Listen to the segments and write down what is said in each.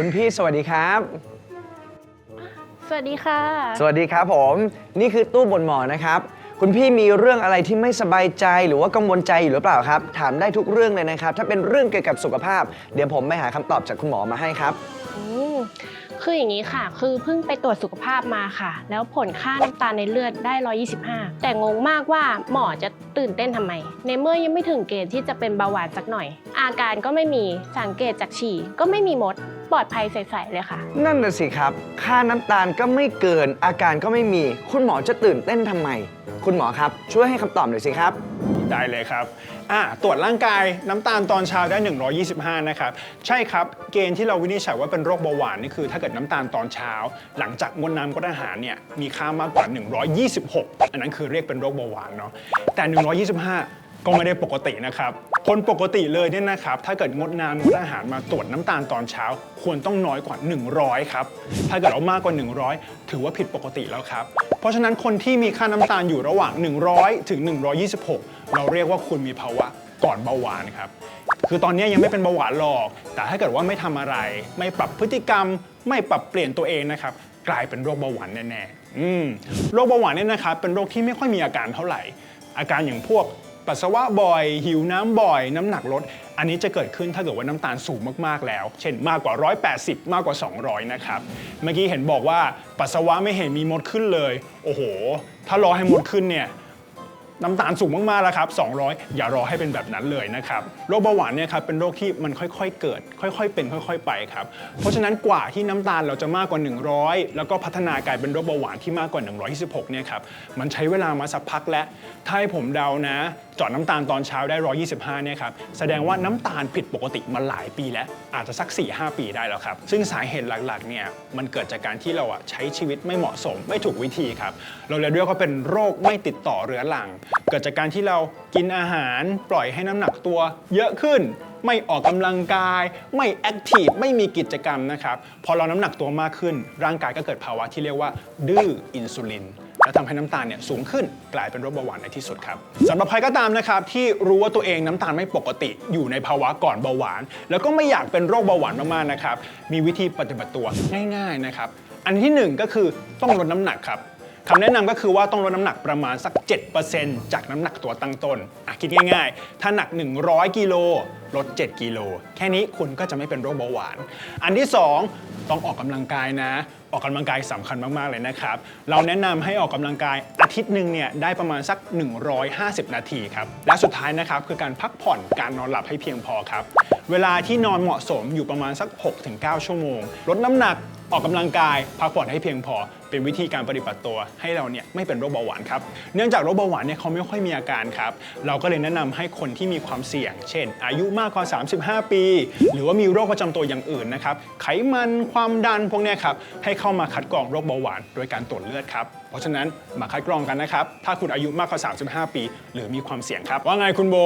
คุณพี่สวัสดีครับ สวัสดีค่ะ สวัสดีครับผม นี่คือตู้บนหมอนะครับ คุณพี่มีเรื่องอะไรที่ไม่สบายใจหรือว่ากังวลใจอยู่หรือเปล่าครับ ถามได้ทุกเรื่องเลยนะครับ ถ้าเป็นเรื่องเกี่ยวกับสุขภาพ เดี๋ยวผมไปหาคำตอบจากคุณหมอมาให้ครับอืม คืออย่างนี้ค่ะ คือเพิ่งไปตรวจสุขภาพมาค่ะ แล้วผลค่าน้ำตาลในเลือดได้ 125 แต่งงมากว่าหมอจะตื่นเต้นทำไม ในเมื่อยังไม่ถึงเกณฑ์ที่จะเป็นเบาหวานสักหน่อย อาการก็ไม่มีสังเกตจากฉี่ก็ไม่มีมดปลอดภัยใสๆเลยค่ะ นั่นน่ะสิครับ ค่าน้ำตาลก็ไม่เกิน อาการก็ไม่มี คุณหมอจะตื่นเต้นทำไม คุณหมอครับ ช่วยให้คำตอบหน่อยสิครับ ได้เลยครับอ่าตรวจร่างกายน้ำตาลตอนเช้าได้ 125 นะครับ ใช่ครับ เกณฑ์ที่เราวินิจฉัยว่าเป็นโรคเบาหวานนี่คือ ถ้าเกิดน้ำตาลตอนเช้า หลังจากงดน้ำงดอาหารเนี่ยมีค่ามากกว่า 126 อันนั้นคือเรียกเป็นโรคเบาหวานเนาะแต่ 125ก็ไม่ได้ปกตินะครับ คนปกติเลยเนี่ยนะครับ ถ้าเกิดงดน้ำงดอาหารมาตรวจน้ำตาลตอนเช้า ควรต้องน้อยกว่า 100 ครับ ถ้าเกิดเอามากกว่า 100 ถือว่าผิดปกติแล้วครับ ราะฉะนั้นคนที่มีค่าน้ำตาลอยู่ระหว่าง 100 ถึง 126 เราเรียกว่าคุณมีภาวะก่อนเบาหวานครับ คือตอนนี้ยังไม่เป็นเบาหวานหรอก แต่ถ้าเกิดว่าไม่ทำอะไร ไม่ปรับพฤติกรรม ไม่ปรับเปลี่ยนตัวเองนะครับ กลายเป็นโรคเบาหวานแน่ๆโรคเบาหวานเนี่ยนะครับ เป็นโรคที่ไม่ค่อยมีอาการเท่าไหร่ อาการอย่างพวกปัสสาวะบ่อย หิวน้ำบ่อย น้ำหนักลด อันนี้จะเกิดขึ้นถ้าเกิดว่าน้ำตาลสูงมากๆแล้ว เช่นมากกว่า 180 มากกว่า 200 นะครับ เมื่อกี้เห็นบอกว่าปัสสาวะไม่เห็นมีมดขึ้นเลย โอ้โห ถ้ารอให้มดขึ้นเนี่ย น้ำตาลสูงมากๆแล้วครับ 200 อย่ารอให้เป็นแบบนั้นเลยนะครับ โรคเบาหวานเนี่ยครับเป็นโรคที่มันค่อยๆเกิด ค่อยๆ เป็น ค่อย ๆ ไปครับ เพราะฉะนั้นกว่าที่น้ำตาลเราจะมากกว่า 100 แล้วก็พัฒนากลายเป็นโรคเบาหวานที่มากกว่า 126 เนี่ยครับ มันใช้เวลามาสักพักแล้ว ถ้าให้ผมเดานะจาะน้ำตาลตอนเช้าได้ 125 เนี่ยครับ แสดงว่าน้ำตาลผิดปกติมาหลายปีแล้ว อาจจะสัก 4-5 ปีได้แล้วครับ ซึ่งสาเหตุหลักๆ เนี่ย มันเกิดจากการที่เราอะใช้ชีวิตไม่เหมาะสม ไม่ถูกวิธีครับ เราเลยเรียกว่าเป็นโรคไม่ติดต่อเรื้อรังเกิดจากการที่เรากินอาหารปล่อยให้น้ำหนักตัวเยอะขึ้น ไม่ออกกำลังกาย ไม่แอคทีฟไม่มีกิจกรรมนะครับพอเราน้ำหนักตัวมากขึ้น ร่างกายก็เกิดภาวะที่เรียกว่า ดื้ออินซูลินแล้วทำให้น้ำตาลเนี่ยสูงขึ้นกลายเป็นโรคเบาหวานในที่สุดครับสำหรับใครก็ตามนะครับที่รู้ว่าตัวเองน้ำตาลไม่ปกติอยู่ในภาวะก่อนเบาหวาน แล้วก็ไม่อยากเป็นโรคเบาหวานมากๆนะครับมีวิธีปฏิบัติตัวง่าย ๆนะครับ อันที่หนึ่งก็คือต้องลดน้ำหนักครับ คำแนะนำก็คือว่าต้องลดน้ำหนักประมาณสัก 7%จากน้ำหนักตัวตั้งต้นอะคิดง่ายๆ ถ้าหนัก 100 กิโลลด 7 กิโล แค่นี้คุณก็จะไม่เป็นโรคเบาหวาน อันที่สองต้องออกกำลังกายนะ ออกกำลังกายสำคัญมาก ๆ เลยนะครับ เราแนะนำให้ออกกำลังกายอาทิตย์หนึ่งเนี่ยได้ประมาณสัก 150 นาทีครับ และสุดท้ายนะครับคือการพักผ่อนการนอนหลับให้เพียงพอครับ เวลาที่นอนเหมาะสมอยู่ประมาณสัก 6-9 ชั่วโมง ลดน้ำหนัก ออกกำลังกายพักผ่อนให้เพียงพอ เป็นวิธีการปฏิบัติตัว ให้เราเนี่ยไม่เป็นโรคเบาหวานครับเนื่องจากโรคเบาหวานเนี่ยเขาไม่ค่อยมีอาการครับเราก็เลยแนะนำให้คนที่มีความเสี่ยง เช่น อายุมากกว่า 35 ปี หรือว่ามีโรคประจำตัวอย่างอื่นนะครับไขมันความดันพวกเนี้ยครับให้เข้ามาคัดกรองโรคเบาหวานโดยการตรวจเลือดครับเพราะฉะนั้นมาคัดกรองกันนะครับถ้าคุณอายุมากกว่า 35 ปี หรือมีความเสี่ยงครับ ว่าไงคุณโบ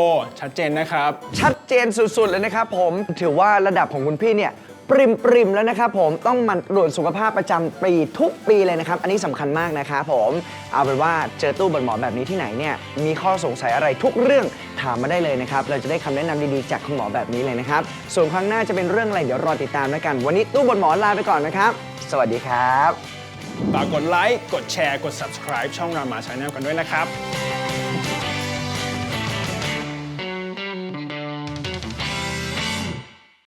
ชัดเจนนะครับ ชัดเจนสุดๆเลยนะครับผมถือว่าระดับของคุณพี่เนี่ย ปริมปริมแล้วนะครับผมต้องมันตรวจสุขภาพประจำปีทุกปีเลยนะครับ อันนี้สำคัญมากนะครับผมเอาเป็นว่าเจอตู้บนหมอแบบนี้ที่ไหนเนี่ยมีข้อสงสัยอะไรทุกเรื่องถามมาได้เลยนะครับ เราจะได้คำแนะนำดีๆจากคุณหมอแบบนี้เลยนะครับ ส่วนครั้งหน้าจะเป็นเรื่องอะไรเดี๋ยวรอติดตามแล้วกัน วันนี้ตู้บนหมอลาไปก่อนนะครับ สวัสดีครับ ฝากกดไลค์ กดแชร์ กด subscribe ช่องรามา Channel กันด้วยนะครับ